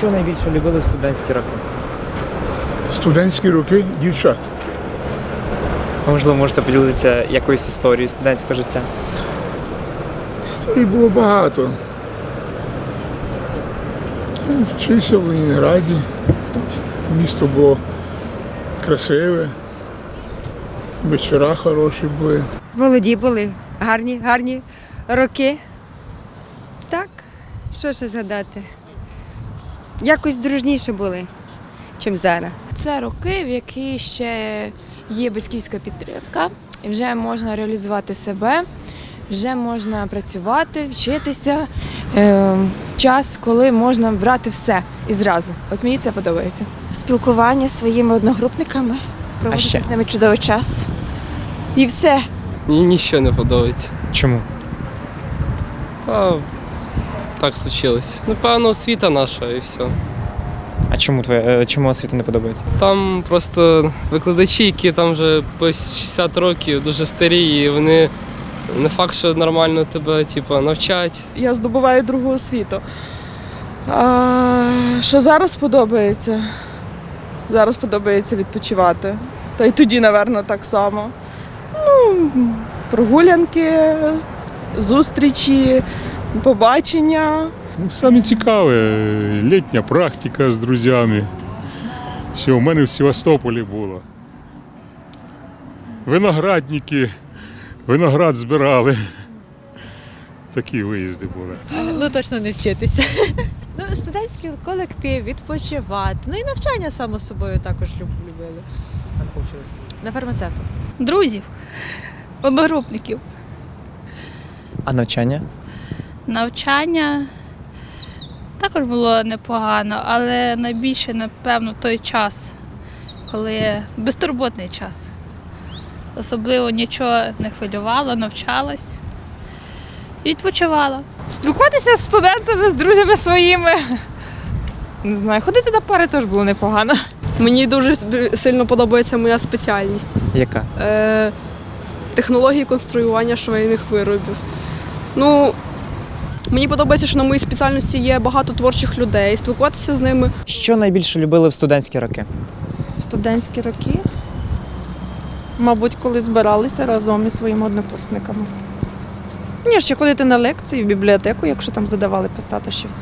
Що найбільше любили в студентські роки? Студентські роки дівчат. А можливо, можете поділитися якоюсь історією студентського життя? Історій було багато. Вчився в Ленінграді. Місто було красиве. Вечора хороші були. Молоді були, гарні, гарні роки. Так, що ще згадати? Якось дружніше були, чим зараз. Це роки, в які ще є батьківська підтримка, і вже можна реалізувати себе, вже можна працювати, вчитися. Е, час, коли можна брати все і зразу. Ось мені це подобається. спілкування зі своїми одногрупниками, проводити ще? з ними чудовий час. І все. Мені нічого не подобається. Чому? Та так случилось. Напевно, освіта наша і все. А чому твоя е, чому освіта не подобається? Там просто викладачі, які там вже по 60 років, дуже старі, і вони не факт, що нормально тебе типу, навчать. я здобуваю другу освіту. А, що зараз подобається? Зараз подобається відпочивати. Та й тоді, напевно, так само. Ну, прогулянки, зустрічі, побачення. Ну, Саме цікаве, літня практика з друзями. Все, у мене в Севастополі було. Виноградники, виноград збирали. Такі виїзди були. Ну точно не вчитися. Ну, студентський колектив, відпочивати. Ну і навчання само собою також люб- любили. На фармацевту. друзів, одногрупників. А навчання? Навчання також було непогано, але найбільше, напевно, той час, коли безтурботний час. Особливо нічого не хвилювало, навчалась і відпочивала. Спілкуватися з студентами, з друзями своїми. Не знаю, ходити на пари теж було непогано. Мені дуже сильно подобається моя спеціальність Яка? е, технології конструювання швейних виробів. Ну, мені подобається, що на моїй спеціальності є багато творчих людей, спілкуватися з ними. Що найбільше любили в студентські роки? Студентські роки. Мабуть, коли збиралися разом із своїми однокурсниками. Ні, ще ходити на лекції в бібліотеку, якщо там задавали писати щось.